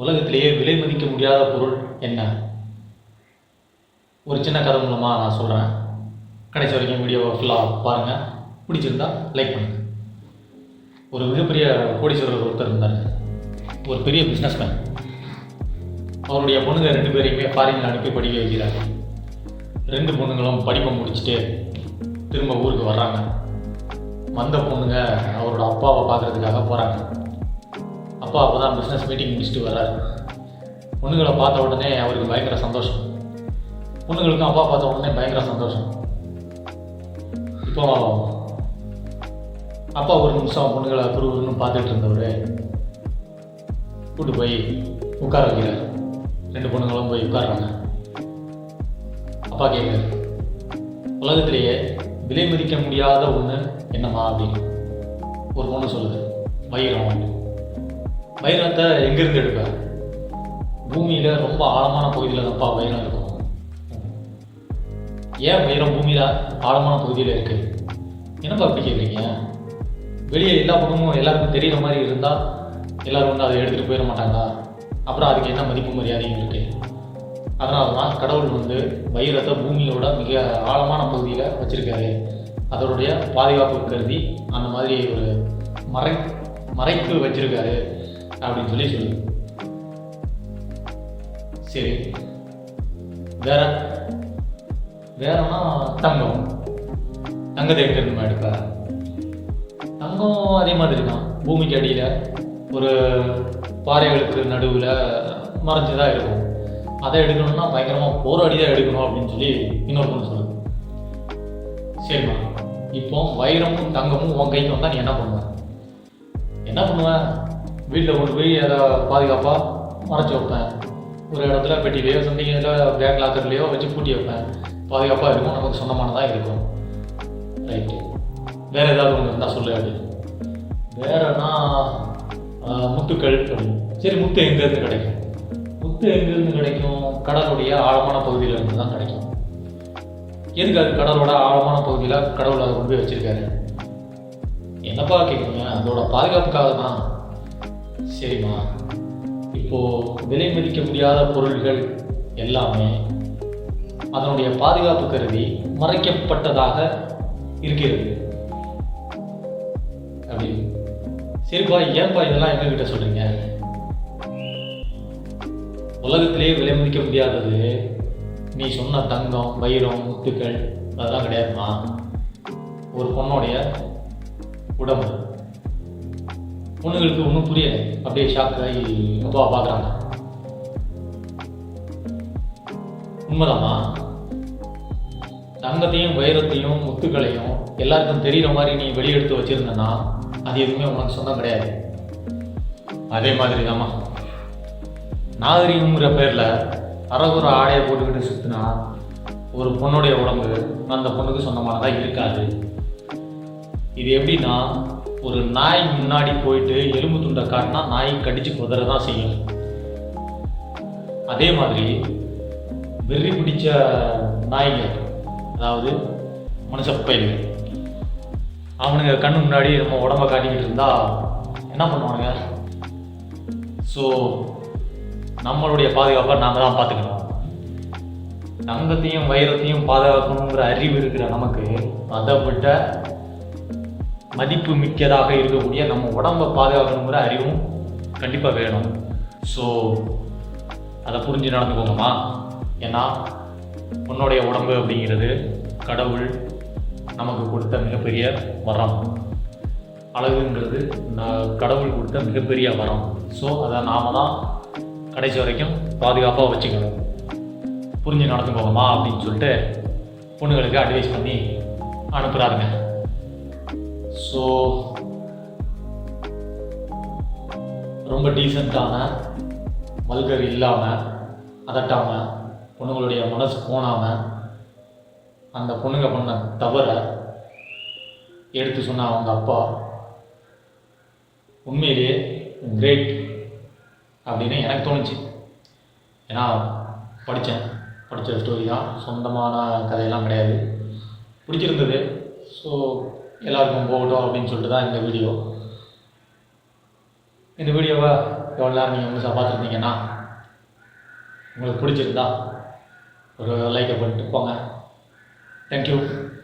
உலகத்திலேயே விலை மதிக்க முடியாத பொருள் என்ன? ஒரு சின்ன கதை மூலமாக நான் சொல்கிறேன் கடைசி வரைக்கும் வீடியோவை ஃபுல்லாக பாருங்கள் பிடிச்சிருந்தா லைக் பண்ணுங்கள் ஒரு மிகப்பெரிய கோடீஸ்வரர் ஒருத்தர் இருந்தார். ஒரு பெரிய பிஸ்னஸ்மேன் அவருடைய பொண்ணுங்க ரெண்டு பேரையுமே ஃபாரினில் அனுப்பி படிக்க வைக்கிறார். ரெண்டு பொண்ணுங்களும் படிப்பை முடிச்சுட்டு திரும்ப ஊருக்கு வர்றாங்க. வந்த பொண்ணுங்க அவரோட அப்பாவை பார்க்குறதுக்காக போகிறாங்க அப்பா அப்போ தான் பிஸ்னஸ் மீட்டிங் முடிச்சுட்டு வர்றாரு. பொண்ணுங்களை பார்த்த உடனே அவருக்கு பயங்கர சந்தோஷம். பொண்ணுங்களுக்கும் அப்பா பார்த்த உடனே பயங்கர சந்தோஷம். இப்போ அப்பா ஒரு நிமிஷம் பொண்ணுங்களை குருன்னு பார்த்துட்டு இருந்தவர் கூட்டு போய் உட்கார வைக்கிறார். ரெண்டு பொண்ணுங்களும் போய் உட்காடுறாங்க அப்பா கேட்குறாரு உலகத்திலேயே விலை மதிக்க முடியாத ஒன்று என்னம்மா? அப்படின்னு ஒரு பொண்ணு சொல்லுது வயிறு அப்படின்னு வைரத்தை எங்கேருந்து எடுப்ப? பூமியில் ரொம்ப ஆழமான பகுதியில் தப்பா வைரம் இருக்கும். ஏன் வைரம் பூமியில் ஆழமான பகுதியில் இருக்கு? என்னப்பா அப்படி கேட்குறீங்க வெளியே எல்லா பக்கமும் எல்லாருக்கும் தெரியுற மாதிரி இருந்தால் எல்லாரும் வந்து அதை எடுத்துகிட்டு போயிட மாட்டாங்களா? அப்புறம் அதுக்கு என்ன மதிப்பு மரியாதையும் இருக்கு? அதனால தான் கடவுள் வந்து வைரத்தை பூமியோட மிக ஆழமான பகுதியில் வச்சிருக்காரு. அதனுடைய பாதுகாப்பு கருதி அந்த மாதிரி ஒரு மறை மறைப்பு வச்சிருக்காரு. அப்படின்னு சொல்லி சொல்லு. சரி. வேற? வேறனா தங்கம். தங்கத்தை எங்க இருந்து எடுப்ப? தங்கம் அதே மாதிரி தான் பூமிக்கு அடியில் ஒரு பாறைகளுக்கு நடுவில் மறைஞ்சுதான் இருக்கும். அதை எடுக்கணும்னா பயங்கரமாக போராடி தான் எடுக்கணும் அப்படின்னு சொல்லி இன்னொரு பொண்ணு சொல்லுது. சரிம்மா. இப்போ வைரமும் தங்கமும் உன் கைக்கு வந்தால் நீ என்ன பண்ணுவ? என்ன பண்ணுவேன் வீட்டில் கொண்டு போய் அதை பாதுகாப்பாக மறைச்சி வைப்பேன். ஒரு இடத்துல பெட்டிலையோ சம்திங் இதில் பேக் லாக்கர்லேயோ வச்சு பூட்டி வைப்பேன். பாதுகாப்பாக இருக்கும் நமக்கு சொந்தமானதாக இருக்கும். ரைட்டு வேறு ஏதாவது ஒன்று இருந்தால் சொல்லு அப்படின்னு வேறனா முத்துக்கள் அப்படின்னு. சரி முத்து எங்கேருந்து கிடைக்கும்? முத்து எங்கேருந்து கிடைக்கும்? கடலுடைய ஆழமான பகுதியில் இருந்து தான் கிடைக்கும். எதுக்கு அது கடலோட ஆழமான பகுதியில் கடவுள் அதை கொண்டு போய் என்னப்பா கேட்குறீங்க அதோட பாதுகாப்புக்காக தான் சரிம்மா. இப்போ விலை மதிக்க முடியாத பொருள்கள் எல்லாமே அதனுடைய பாதுகாப்பு கருதி மறைக்கப்பட்டதாக இருக்கிறது. அப்படி. சரிப்பா ஏன்பா இதெல்லாம் எங்ககிட்ட சொல்றீங்க? உலகத்திலே விலை மதிக்க முடியாதது நீ சொன்ன தங்கம் வைரம் முத்துக்கள் அதெல்லாம் கிடையாதுமா ஒரு பொண்ணுடைய உடம்பு. பொண்ணுங்களுக்கு ஒன்றும் புரியல. அப்படியே ஷாக் ஆகி அப்பா பார்க்குறாங்க. உண்மைதாம்மா. தங்கத்தையும் வைரத்தையும் முத்துக்களையும் எல்லாருக்கும் தெரிகிற மாதிரி நீ வெளியெடுத்து வச்சுருந்தனா அது எதுவுமே உனக்கு சொந்தம் கிடையாது. அதே மாதிரி தாம்மா நாகரிகங்கிற பேரில் அரகுற ஆடையை போட்டுக்கிட்டு சுற்றினா ஒரு பொண்ணுடைய உடம்பு அந்த பொண்ணுக்கு சொந்தமானதாக இருக்காது. இது எப்படின்னா ஒரு நாய் முன்னாடி போயிட்டு எலும்பு துண்டை காட்டினா நாய் கடிச்சு குதிரை தான் செய்யும். அதே மாதிரி வெறி பிடிச்ச நாய்கள் அதாவது மனுஷ பயில்கள் அவனுங்க கண்ணு முன்னாடி நம்ம உடம்ப காட்டிக்கிட்டு இருந்தா என்ன பண்ணுவானுங்க? ஸோ நம்மளுடைய பாதுகாப்பை நாம தான் பார்த்துக்கணும். தங்கத்தையும் வைரத்தையும் பாதுகாக்கணுங்கிற அறிவு இருக்கிற நமக்கு அதை விட்ட மதிப்பு மிக்கதாக இருக்கக்கூடிய நம்ம உடம்பை பாதுகாக்கணுங்கிற அறிவும் கண்டிப்பாக வேணும். ஸோ அதை புரிஞ்சு நடந்துக்கோங்கம்மா. ஏன்னா உன்னுடைய உடம்பு அப்படிங்கிறது கடவுள் நமக்கு கொடுத்த மிகப்பெரிய வரம். அழகுங்கிறது கடவுள் கொடுத்த மிகப்பெரிய வரம். ஸோ அதை நாம தான் கடைசி வரைக்கும் பாதுகாப்பாக வச்சுக்கணும். புரிஞ்சு நடந்துக்கோங்கம்மா அப்படின்னு சொல்லிட்டு பொண்ணுங்களுக்கு அட்வைஸ் பண்ணி அனுப்புகிறாருங்க ஸோ ரொம்ப டீசெண்டான வல்கர் இல்லாமல் அதட்டாமல் பொண்ணுங்களுடைய மனசு கோணாமல் அந்த பொண்ணுங்க பண்ண தவறை எடுத்து சொன்ன அவங்க அப்பா உண்மையிலேயே கிரேட் அப்படின்னு எனக்கு தோணுச்சு. ஏன்னா படித்தேன் படித்த ஸ்டோரி தான். சொந்தமான கதையெல்லாம் கிடையாது. பிடிச்சிருந்தது. ஸோ எல்லாருக்கும் போகட்டும் அப்படின்னு சொல்லிட்டு தான் இந்த வீடியோ. இந்த வீடியோவை? எவ்வளோ நேரம் நீங்கள் முழுசாக பார்த்துருந்தீங்கன்னா உங்களுக்கு பிடிச்சிருந்தா ஒரு லைக்கை பண்ணிட்டு போங்க. தேங்க்யூ